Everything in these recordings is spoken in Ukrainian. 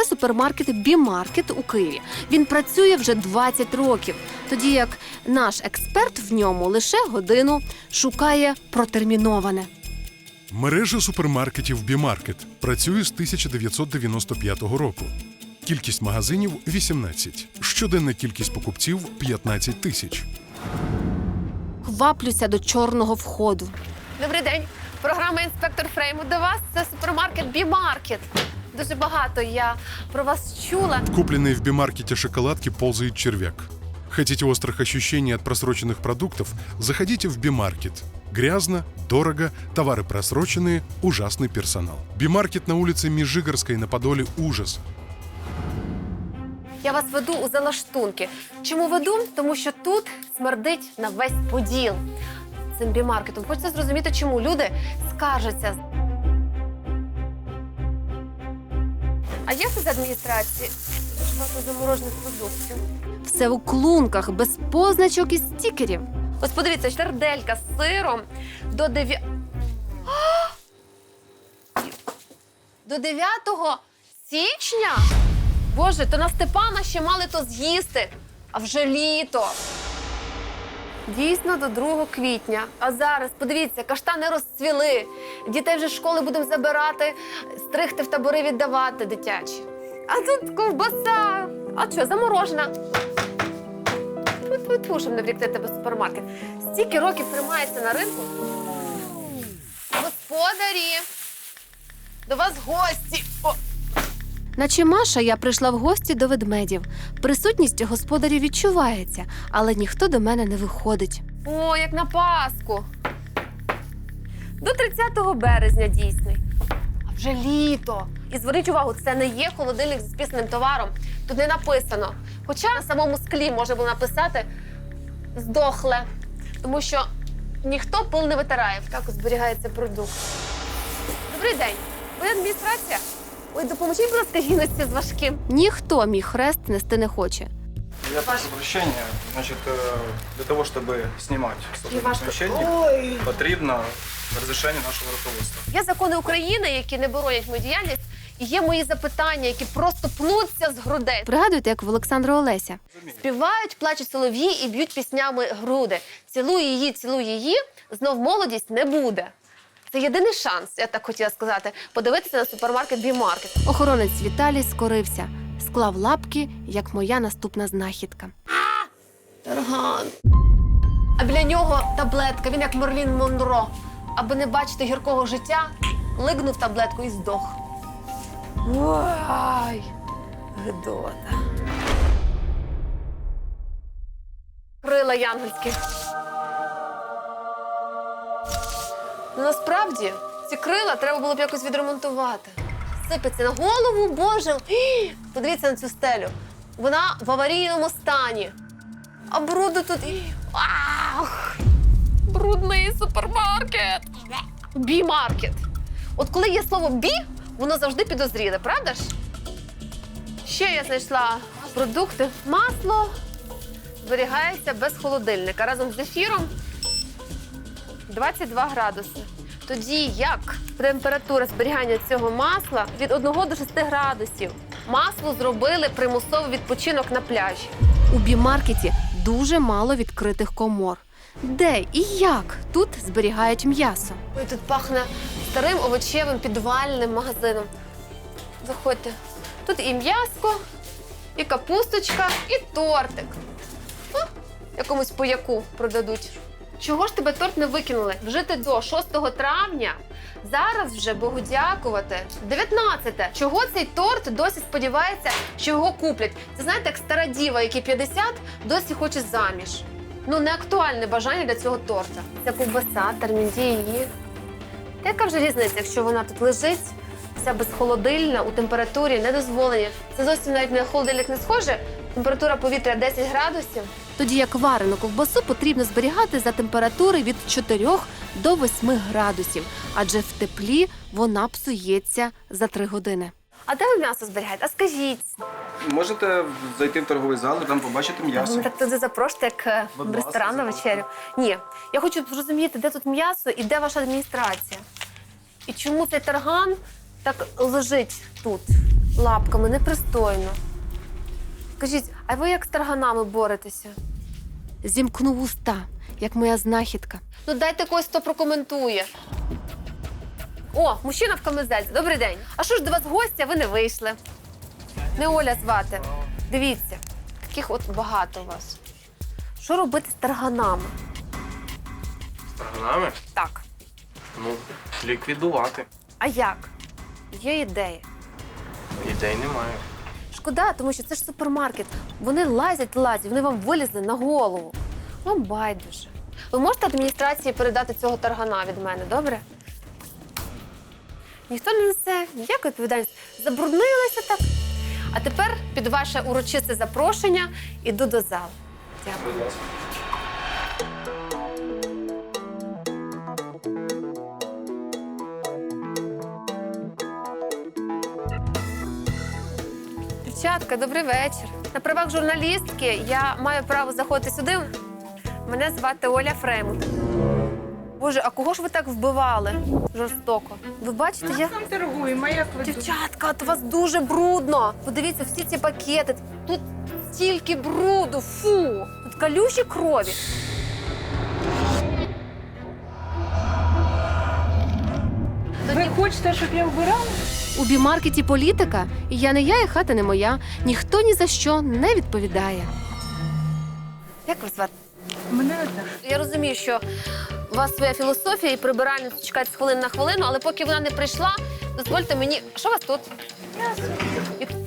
Це супермаркет Бімаркет у Києві. Він працює вже 20 років, тоді як наш експерт в ньому лише годину шукає протерміноване. Мережа супермаркетів Бімаркет працює з 1995 року. Кількість магазинів 18. Щоденна кількість покупців 15 тисяч. Хваплюся до чорного входу. Добрий день. Програма інспектор Фрейму до вас. Це супермаркет Бімаркет. Дуже багато я про вас чула. Купленные в Бимаркете шоколадки ползает червяк. Хотите острых ощущений от просроченных продуктов? Заходите в Бимаркет. Грязно, дорого, товары просроченные, ужасный персонал. Бимаркет на улице Межигорской на Подоле ужас. Я вас веду у залаштунки. Чому веду? Тому що тут смердить на весь поділ цим бімаркетом. Хочеться зрозуміти, чому люди скаржаться. А є з адміністрації? Дуже багато заморожених продуктів. Все у клунках, без позначок і стікерів. Ось подивіться, серделька з сиром до 9... До 9 січня? Боже, то на Степана ще мали то з'їсти, а вже літо. Дійсно, до 2 квітня. А зараз, подивіться, каштани розцвіли. Дітей вже з школи будемо забирати, стригти в табори віддавати дитячі. А тут ковбаса. А що, заморожена? Тьфу-тьфу-тьфу, щоб не врікти тебе супермаркет. Стільки років тримається на ринку. Господарі, до вас гості. О, Наче Маша, я прийшла в гості до ведмедів. Присутність господарів відчувається, але ніхто до мене не виходить. о, як на Пасху. До 30 березня дійсний. А вже літо. І зверніть увагу, це не є холодильник з спісним товаром. Тут не написано. Хоча на самому склі можна було написати здохле. Тому що ніхто пил не витирає, так зберігається продукт. Добрий день. Ви адміністрація? Ой, допоможіть, будь ласка, гіночці з важким. Ніхто мій хрест нести не хоче. Я прошу прощения. Значит, э, для того, чтобы снимать помещение, Ой. потрібно розрішення нашого руководства. Є закони України, які не боронять мою діяльність, і є мої запитання, які просто пнуться з грудей. Пригадуєте, як в Олександра Олеся. Співають, плачуть солов'ї і б'ють піснями груди. Цілуй її, цілуй її, знов молодість не буде. Це єдиний шанс, я так хотіла сказати, подивитися на супермаркет Бімаркет. Охоронець Віталій скорився, склав лапки, як моя наступна знахідка. Тарган. А біля нього таблетка, він як Мерлін Монро. Аби не бачити гіркого життя, лигнув таблетку і здох. Ой, гидота. Крила янгольські. Ну, насправді, ці крила треба було б якось відремонтувати. Сипеться на голову, боже. Ій, Подивіться на цю стелю. Вона в аварійному стані. А бруду тут. Ах! Брудний супермаркет. Бі-маркет. От коли є слово бі, воно завжди підозріле, правда ж? Ще я знайшла продукти. Масло зберігається без холодильника разом з ефіром 22 градуси. Тоді як температура зберігання цього масла від 1 до 6 градусів. Масло зробили примусовий відпочинок на пляжі. У бімаркеті дуже мало відкритих комор. Де і як тут зберігають м'ясо? Ой, тут пахне старим овочевим підвальним магазином. Заходьте. Тут і м'яско, і капусточка, і тортик. О, якомусь пояку продадуть. Чого ж тебе торт не викинули? Вжити до 6 травня. Зараз вже Богу дякувати. 19. Чого цей торт досі сподівається, що його куплять? Це знаєте, як стара діва, якій 50, досі хоче заміж. Ну, не актуальне бажання для цього торта. Це ковбаса, термін дії її. Яка вже різниця, якщо вона тут лежить, вся безхолодильна, у температурі не дозволені. Це зовсім навіть на холодильник не схоже. Температура повітря 10 градусів. Тоді як варену ковбасу потрібно зберігати за температури від 4 до 8 градусів, адже в теплі вона псується за 3 години. А де ви м'ясо зберігаєте? А скажіть. Можете зайти в торговий зал і там побачити м'ясо. так туди запрошуєте, як е, в ресторан на вечерю. Ні, я хочу зрозуміти, де тут м'ясо і де ваша адміністрація. І чому цей тарган так лежить тут? лапками, непристойно. Скажіть, а ви як з тарганами боретеся? Зімкнув уста, як моя знахідка. Ну дайте когось, хто прокоментує. О, мужчина в камизельці. Добрий день. А що ж до вас гостя, ви не вийшли? Не Оля звати. Дивіться, таких от багато у вас. Що робити з тарганами? З тарганами? Так. Ну, ліквідувати. А як? Є ідеї. Ідей немає. Шкода, тому що це ж супермаркет. Вони лазять, лазять, вони вам вилізли на голову. Вам байдуже. Ви можете адміністрації передати цього таргана від мене, добре? Ніхто не несе ніякої відповідальності. Забруднилися так. А тепер під ваше урочисте запрошення іду до залу. Дякую. Дівчатка, добрий вечір. На правах журналістки я маю право заходити сюди. Мене звати Оля Фреймут. Боже, а кого ж ви так вбивали жорстоко? Ви бачите, я. А як ви тут? Дівчатка, от у вас дуже брудно. Подивіться, всі ці пакети. Тут стільки бруду, фу! Тут калюші крові. Ви хочете, щоб я вбирала? У бімаркеті політика, і я не я, і хата не моя. Ніхто ні за що не відповідає. Як вас звати? Мене теж. Я розумію, що у вас своя філософія і прибиральницю чекають з хвилини на хвилину, але поки вона не прийшла, дозвольте мені. Що у вас тут?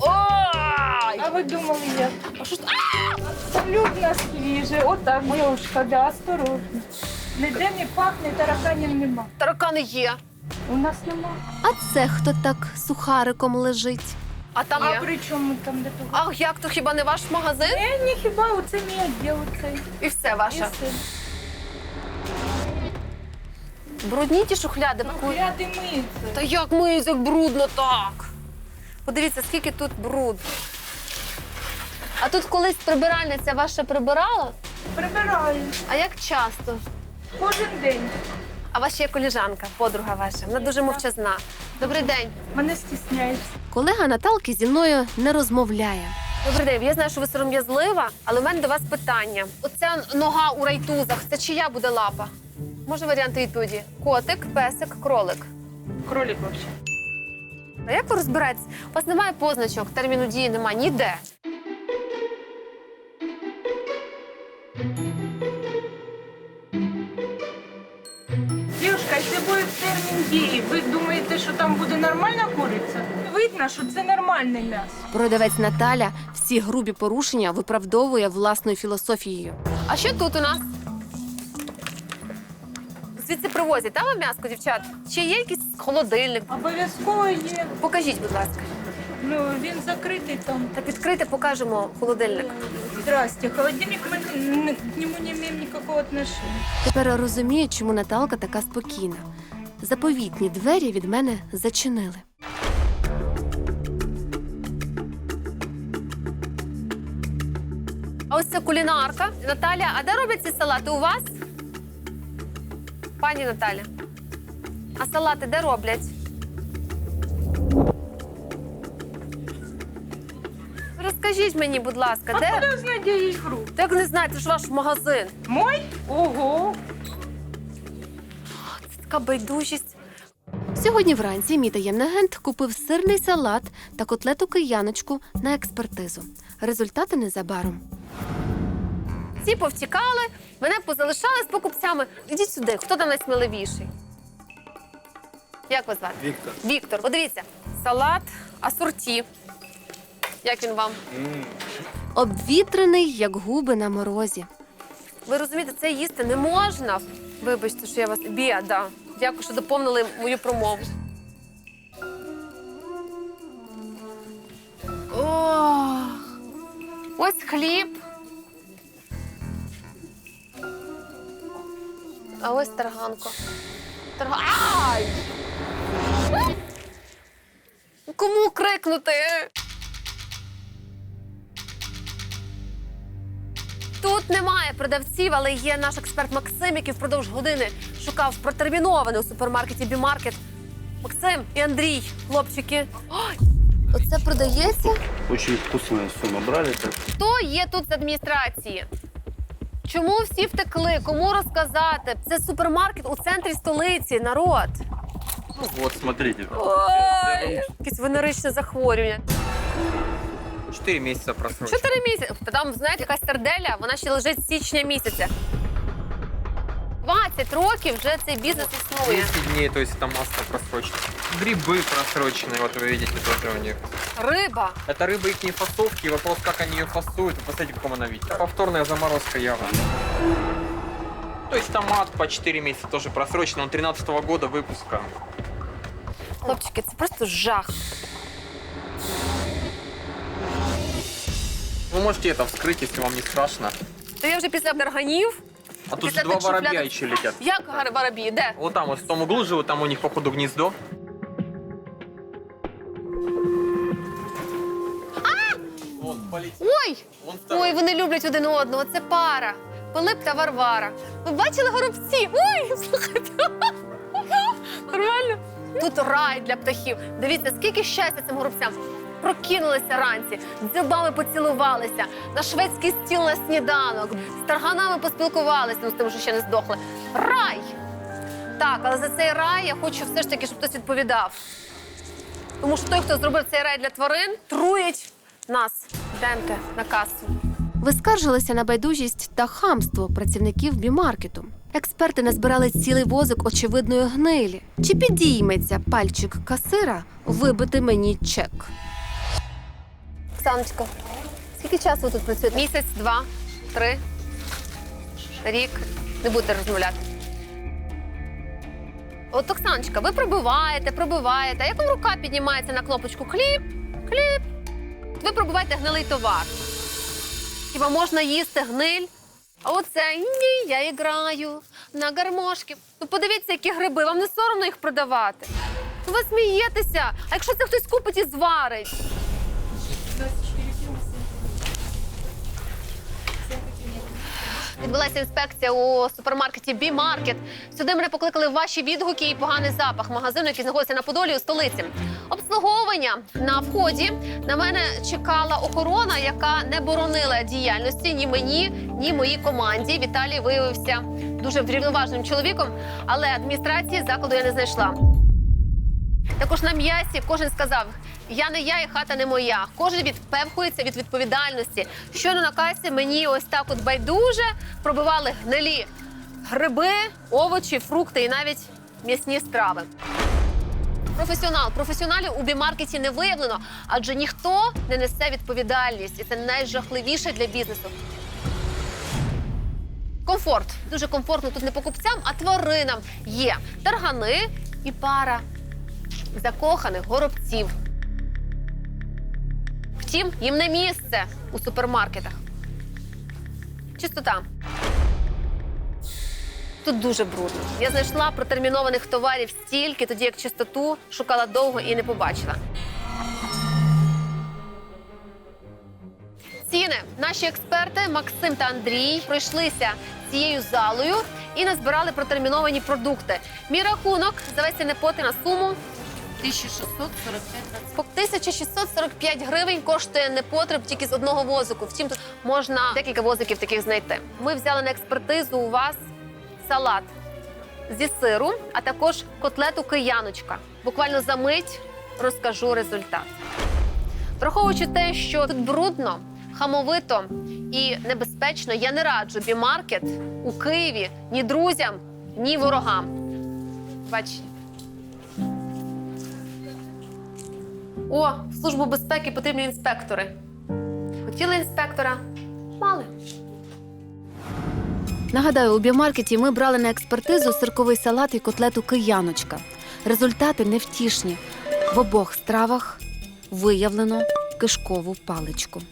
Ой! А ви думали, як? А що ж- Абсолютно свіже. Отак, дівчинка, да, осторожно. Ніде не пахне, тараканів нема. Таракани є. У нас нема. А це хто так сухариком лежить? А там А є. при чому там де того? Ах, як то хіба не ваш магазин? Е, ні, хіба оце мій відділ оцей. І все І ваше. все. Брудні ті шухляди. Ну, Ряди миються. Та як миють, як брудно так. Подивіться, скільки тут бруду. А тут колись прибиральниця ваша прибирала? Прибираю. А як часто? Кожен день. А ваша є коліжанка, подруга ваша. Вона дуже мовчазна. Добрий день. Мене стісняється. Колега Наталки зі мною не розмовляє. Добрий день. Я знаю, що ви сором'язлива, але в мене до вас питання. Оця нога у райтузах, це чия буде лапа? Може варіанти відповіді? Котик, песик, кролик. Кролик вообще. А як ви розбираєтесь? У вас немає позначок, терміну дії немає ніде. Дії. Ви думаєте, що там буде нормальна куриця? Видно, що це нормальне м'ясо. Продавець Наталя всі грубі порушення виправдовує власною філософією. А що тут у нас? Звідси привозять, та вам м'яско, дівчат? Чи є якийсь холодильник? Обов'язково є. Покажіть, будь ласка. Ну, він закритий там. Так відкрити, покажемо холодильник. Здрасте, холодильник мы н- к нему не имеем никакого отношения. Тепер розумію, чому Наталка така спокійна. Заповітні двері від мене зачинили. А ось це кулінарка. Наталя, а де роблять ці салати? У вас? Пані Наталя. А салати де роблять? Розкажіть мені, будь ласка, де? Откуда знать, где есть фрукт? Та Як не знаєте, це ж ваш магазин. Мой? Ого! Така байдужість. Сьогодні вранці мій таємний агент купив сирний салат та котлету кияночку на експертизу. Результати незабаром. Всі повтікали, мене позалишали з покупцями. Ідіть сюди, хто там найсміливіший? Як вас звати? Віктор. Віктор, подивіться, салат асорті. Як він вам? Обвітрений, як губи на морозі. Ви розумієте, це їсти не можна. Вибачте, що я вас біда. Дякую, що доповнили мою промову. Ох, ось хліб. А ось тарганко. Тарга... Ай! Кому крикнути? Тут немає продавців, але є наш експерт Максим, який впродовж години шукав протермінований у супермаркеті Бімаркет. Максим і Андрій, хлопчики. Ой, Оце продається? Очень вкусное все набрали. Так. Хто є тут з адміністрації? Чому всі втекли? Кому розказати? Це супермаркет у центрі столиці, народ. Ну вот, смотрите. Ой, якесь венеричне захворювання. 4 месяца просрочки. Чотири місяці. Та там, знаєте, якась тарделя, вона ще лежить з січня місяця. 20 років вже цей бізнес існує. 10 дней, то есть это масса просрочки. Грибы просроченные, вот вы видите тоже у них. Риба. Это рыба их не фасовки, и вопрос, как они ее фасуют, вы посмотрите, в каком она виде. Повторная заморозка явно. То есть томат по 4 месяца тоже просрочен, он 13 года выпуска. Хлопчики, це просто жах. Вы можете это вскрыть, если вам не страшно. То я вже після тарганів. а тут Після два тих воробья шуфлядок- еще летят. Як гар- воробі? Де? Вот там, вот в том углу живут, там у них, походу, полетел. Ой! Ой, вони люблять один одного. Це пара. Пилип та Варвара. Ви бачили горобці? Ой, слухайте. Нормально? Тут рай для птахів. Дивіться, скільки щастя цим горобцям. Прокинулися ранці, дзьобами поцілувалися, на шведський стіл на сніданок, з тарганами поспілкувалися, ну з тим, що ще не здохли. Рай! Так, але за цей рай я хочу все ж таки, щоб хтось відповідав. Тому що той, хто зробив цей рай для тварин, труїть нас. Йдемте на касу. Ви скаржилися на байдужість та хамство працівників бімаркету. Експерти назбирали цілий возик очевидної гнилі. Чи підійметься пальчик касира вибити мені чек? Оксаночка, скільки часу ви тут працюєте? Місяць, два, три, рік. Не будете розмовляти. От, Оксаночка, ви пробиваєте, пробиваєте. А як вам рука піднімається на кнопочку кліп, кліп? Ви пробиваєте гнилий товар. Хіба можна їсти гниль? А оце ні, я іграю на гармошки. Ну подивіться, які гриби, вам не соромно їх продавати. Ну, Ви смієтеся, а якщо це хтось купить і зварить? Відбулася інспекція у супермаркеті Бі-маркет. Сюди мене покликали ваші відгуки і поганий запах магазину, який знаходиться на Подолі у столиці. Обслуговування на вході на мене чекала охорона, яка не боронила діяльності ні мені, ні моїй команді. Віталій виявився дуже врівноваженим чоловіком, але адміністрації закладу я не знайшла. Також на м'ясі кожен сказав: я не я і хата не моя. Кожен відпевхується від відповідальності. Щойно на касі мені ось так от байдуже пробивали гнилі гриби, овочі, фрукти і навіть м'ясні страви. Професіонал, професіоналів у бімаркеті не виявлено, адже ніхто не несе відповідальність, і це найжахливіше для бізнесу. Комфорт дуже комфортно тут не покупцям, а тваринам є таргани і пара закоханих горобців. Втім, їм не місце у супермаркетах. Чистота. Тут дуже брудно. Я знайшла протермінованих товарів стільки, тоді як чистоту шукала довго і не побачила. Ціни наші експерти Максим та Андрій пройшлися цією залою і назбирали протерміновані продукти. Мій рахунок за цей непоти на суму 1645 гривень коштує непотреб тільки з одного возику. Втім, тут можна декілька возиків таких знайти. Ми взяли на експертизу у вас салат зі сиру, а також котлету кияночка. Буквально за мить розкажу результат. Враховуючи те, що тут брудно, хамовито і небезпечно, я не раджу бімаркет у Києві ні друзям, ні ворогам. Бачите. О, в службу безпеки потрібні інспектори. Хотіли інспектора? Мали. Нагадаю, у біомаркеті ми брали на експертизу сирковий салат і котлету кияночка. Результати невтішні. В обох стравах виявлено кишкову паличку.